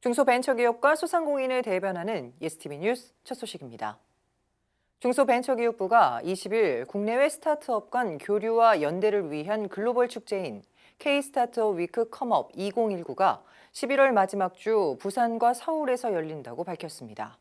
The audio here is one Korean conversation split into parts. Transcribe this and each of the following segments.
중소벤처기업과 소상공인을 대변하는 예스티비 뉴스 첫 소식입니다. 중소벤처기업부가 20일 국내외 스타트업 간 교류와 연대를 위한 글로벌 축제인 K-스타트업 위크 컴업 2019가 11월 마지막 주 부산과 서울에서 열린다고 밝혔습니다.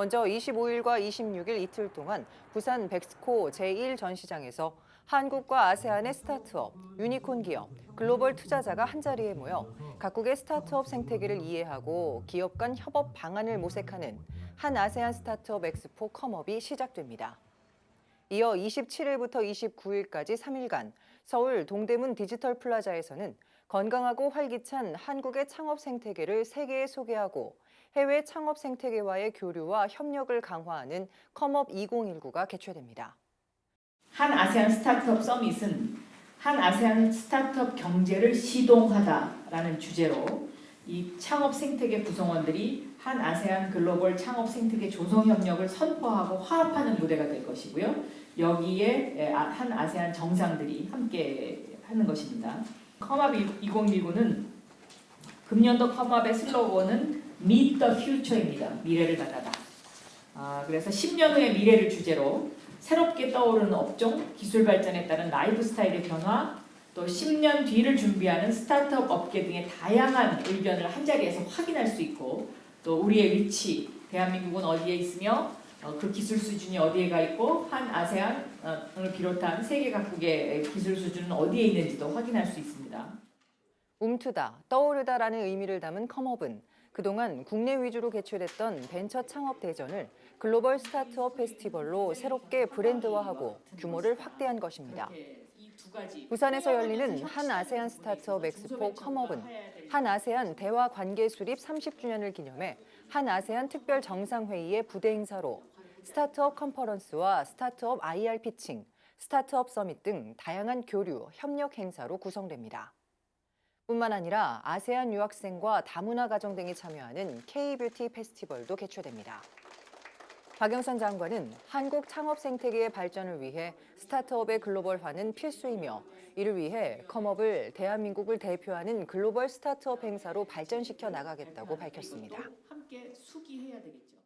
먼저 25일과 26일 이틀 동안 부산 백스코 제1전시장에서 한국과 아세안의 스타트업, 유니콘 기업, 글로벌 투자자가 한자리에 모여 각국의 스타트업 생태계를 이해하고 기업 간 협업 방안을 모색하는 한 아세안 스타트업 엑스포 컴업이 시작됩니다. 이어 27일부터 29일까지 3일간 서울 동대문 디지털 플라자에서는 건강하고 활기찬 한국의 창업 생태계를 세계에 소개하고 해외 창업 생태계와의 교류와 협력을 강화하는 컴업 2019가 개최됩니다. 한 아세안 스타트업 서밋은 한 아세안 스타트업 경제를 시동하다라는 주제로 이 창업 생태계 구성원들이 한 아세안 글로벌 창업 생태계 조성 협력을 선포하고 화합하는 무대가 될 것이고요. 여기에 한 아세안 정상들이 함께 하는 것입니다. 컴업 2019는 금년도 컴업의 슬로건은 Meet the Future입니다. 미래를 만나다. 아, 그래서 10년 후의 미래를 주제로 새롭게 떠오르는 업종, 기술 발전에 따른 라이프 스타일의 변화, 또 10년 뒤를 준비하는 스타트업 업계 등의 다양한 의견을 한 자리에서 확인할 수 있고 또 우리의 위치, 대한민국은 어디에 있으며 어, 그 기술 수준이 어디에 가 있고 한 아세안을 비롯한 세계 각국의 기술 수준은 어디에 있는지도 확인할 수 있습니다. 움트다, 떠오르다라는 의미를 담은 컴업은 그동안 국내 위주로 개최됐던 벤처 창업 대전을 글로벌 스타트업 페스티벌로 새롭게 브랜드화하고 규모를 확대한 것입니다. 부산에서 열리는 한 아세안 스타트업 엑스포 컴업은 한 아세안 대화 관계 수립 30주년을 기념해 한 아세안 특별 정상회의의 부대 행사로 스타트업 컨퍼런스와 스타트업 IR 피칭, 스타트업 서밋 등 다양한 교류, 협력 행사로 구성됩니다. 뿐만 아니라 아세안 유학생과 다문화 가정 등이 참여하는 K-뷰티 페스티벌도 개최됩니다. 박영선 장관은 한국 창업 생태계의 발전을 위해 스타트업의 글로벌화는 필수이며 이를 위해 컴업을 대한민국을 대표하는 글로벌 스타트업 행사로 발전시켜 나가겠다고 밝혔습니다. 함께 수기해야 되겠죠.